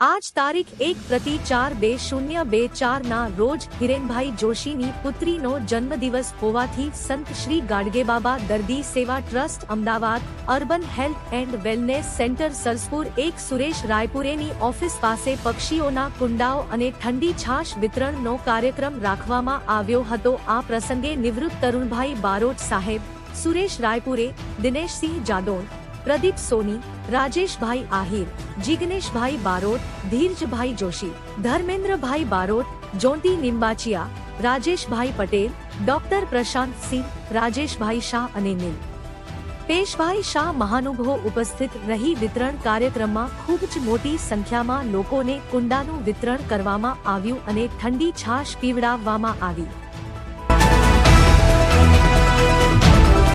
આજ તારીખ એક પ્રતિ ચાર બે શૂન્ય બે ચારના રોજ હિરેનભાઈ જોશીની પુત્રીનો જન્મદિવસ હોવાથી સંત શ્રી ગાડગેબાબા દર્દી સેવા trust Ahmedabad urban health and wellness centre Saraspur એક સુરેશ રાયપુરેની ઓફિસ પાસે પક્ષીઓના કુંડાઓ અને ઠંડી છાશ વિતરણનો કાર્યક્રમ રાખવામાં આવ્યો હતો. આ પ્રસંગે નિવૃત્ત તરુણભાઈ બારોટ સાહેબ, સુરેશ રાયપુરે, દિનેશસિંહ જાદોન પ્રદીપ સોની, રાજેશભાઈ આહિર, જિગ્નેશભાઈ બારોટ, ધીરજભાઈ જોશી, ધર્મેન્દ્રભાઈ બારોટ જોંતી નિંબાચિયા, રાજેશભાઈ પટેલ, ડોક્ટર પ્રશાંત સિંહ, રાજેશભાઈ શાહ અને નીલ. પેશભાઈ શાહ મહાનુભવો ઉપસ્થિત રહી વિતરણ કાર્યક્રમમાં ખૂબ જ મોટી સંખ્યામાં લોકોને કુંડાનું વિતરણ કરવામાં આવ્યું અને ઠંડી છાશ પીવડાવવામાં આવી.